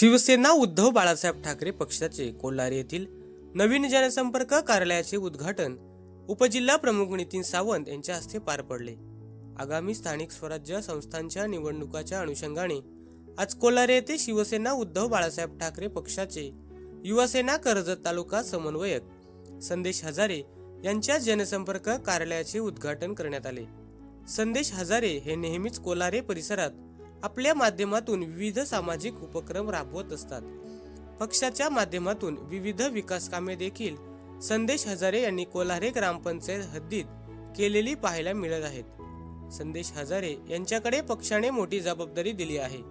शिवसेना उद्धव बाळासाहेब ठाकरे पक्षाचे कोल्हार येथील नवीन जनसंपर्क कार्यालयाचे उद्घाटन उपजिल्हा प्रमुख नितीन सावंत यांच्या हस्ते पार पडले. आगामी स्थानिक स्वराज्य संस्थांच्या निवडणुकाच्या अनुषंगाने आज कोल्हारे येथे शिवसेना उद्धव बाळासाहेब ठाकरे पक्षाचे युवासेना कर्जत तालुका समन्वयक संदेश हजारे यांच्या जनसंपर्क कार्यालयाचे उद्घाटन करण्यात आले. संदेश हजारे हे नेहमीच कोल्हारे परिसरात आपल्या माध्यमातून विविध सामाजिक उपक्रम राबवत असतात. पक्षाच्या माध्यमातून विविध विकास कामे देखील संदेश हजारे यांनी कोल्हारे ग्रामपंचायत हद्दीत केलेली पाहायला मिळत आहेत. संदेश हजारे यांच्याकडे पक्षाने मोठी जबाबदारी दिली आहे.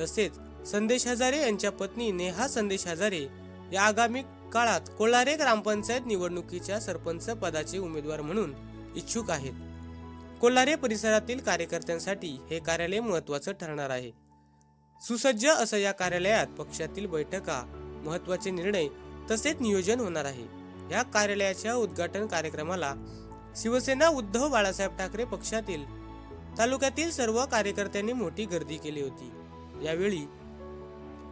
तसेच संदेश हजारे यांच्या पत्नी नेहा संदेश हजारे या आगामी काळात कोल्हारे ग्रामपंचायत निवडणुकीच्या सरपंच पदाचे उमेदवार म्हणून इच्छुक आहेत. कोल्हारे परिसरातील कार्यकर्त्यांसाठी हे कार्यालय महत्वाचं ठरणार आहे. सुसज्ज असं या कार्यालयात पक्षातील बैठका महत्त्वाचे निर्णय तसेच नियोजन होणार आहे. या कार्यालयाच्या उद्घाटन कार्यक्रमाला शिवसेना उद्धव बाळासाहेब ठाकरे पक्षातील तालुक्यातील सर्व कार्यकर्त्यांनी मोठी गर्दी केली होती. यावेळी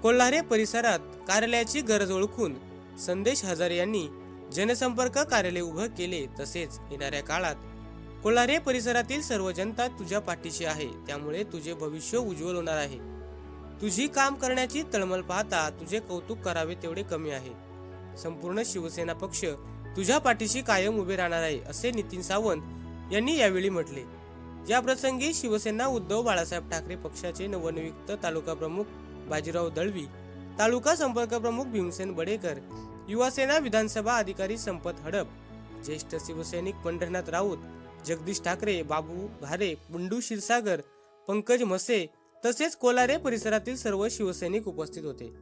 कोल्हारे परिसरात कार्यालयाची गरज ओळखून संदेश हजारे यांनी जनसंपर्क कार्यालय उभं केले तसेच येणाऱ्या काळात कोल्हारे परिसरातील सर्व जनता तुझ्या पाठीशी आहे. त्यामुळे तुझे भविष्य उज्ज्वल होणार आहे. तुझी काम करण्याची तळमळ पाहता तुझे कौतुक करावे तेवढे कमी आहे. संपूर्ण शिवसेना पक्ष तुझ्या पाठीशी कायम उभे राहणार आहे असे नितीन सावंत यांनी यावेळी म्हटले. या प्रसंगी शिवसेना उद्धव बाळासाहेब ठाकरे पक्षाचे नवनियुक्त तालुका प्रमुख बाजीराव दळवी तालुका संपर्क प्रमुख भीमसेन बडेकर युवासेना विधानसभा अधिकारी संपत हडप ज्येष्ठ शिवसैनिक पंढरनाथ राऊत जगदीश ठाकरे बाबू घारे बंडू क्षीरसागर पंकज मसे तसेच कोलारे परिसरातील सर्व शिवसैनिक उपस्थित होते.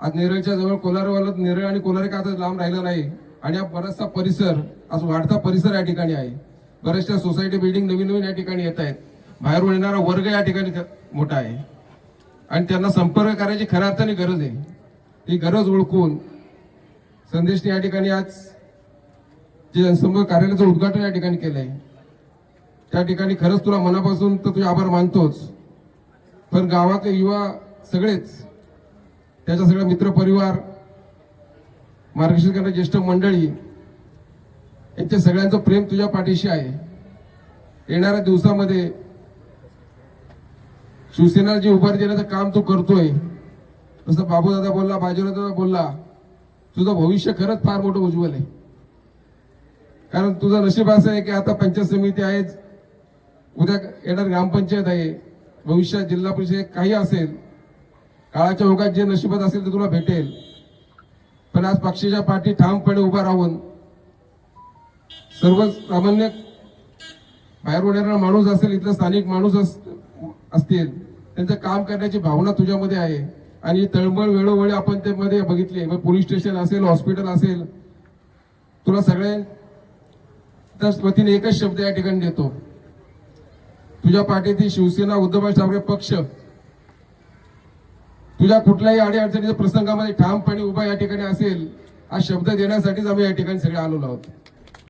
आज नेरळच्या जवळ कोलारवाला नेरळ आणि कोलारे का आता लांब राहिला नाही आणि हा बराचसा परिसर आज वाढता परिसर या ठिकाणी आहे. बऱ्याचशा सोसायटी बिल्डिंग नवीन नवीन या ठिकाणी येत आहेत. बाहेरून येणारा वर्ग या ठिकाणी मोठा आहे. आणि त्यांना संपर्क करायची खऱ्या अर्थाने गरज आहे. ही गरज ओळखून संदेशने या ठिकाणी आज जे जनसंपर्क कार्यालयाचं उद्घाटन या ठिकाणी केलंय. त्या ठिकाणी खरंच तुला मनापासून तर तुझे आभार मानतोच. पण गावातले युवा सगळेच त्याचा सगळा मित्रपरिवार मार्गदर्शन करणारे ज्येष्ठ मंडळी यांच्या सगळ्यांचं प्रेम तुझ्या पाठीशी आहे. येणाऱ्या दिवसामध्ये शिवसेना जे उभारी देण्याचं काम तू करतोय जसं बाबूदादा बोलला बाजीराव बोलला तुझं भविष्य खरंच फार मोठं उज्ज्वल आहे. कारण तुझं नशीब असं आहे की आता पंचायत समिती आहे उद्या येणार ग्रामपंचायत आहे भविष्यात जिल्हा परिषद काही असेल काळाच्या ओघात जे नशिबात असेल ते तुला भेटेल. पण आज पक्षाच्या पाठी ठामपणे उभा राहून सर्वसामान्य बाहेरून येणारा माणूस असेल इथला स्थानिक माणूस अस- असतील त्यांचं काम करण्याची भावना तुझ्यामध्ये आहे. आणि तळमळ वेळोवेळी आपण त्यामध्ये बघितले बघितली मग पोलीस स्टेशन असेल हॉस्पिटल असेल तुला सगळे त्या वतीने एकच शब्द या ठिकाणी देतो. तुझ्या पाठीतील शिवसेना उद्धव ठाकरे पक्ष तुझ्या कुठल्याही अडीअडचणीच्या प्रसंगामध्ये ठामपणे उभा या ठिकाणी असेल हा शब्द देण्यासाठीच आम्ही या ठिकाणी सगळे आलेलो आहोत.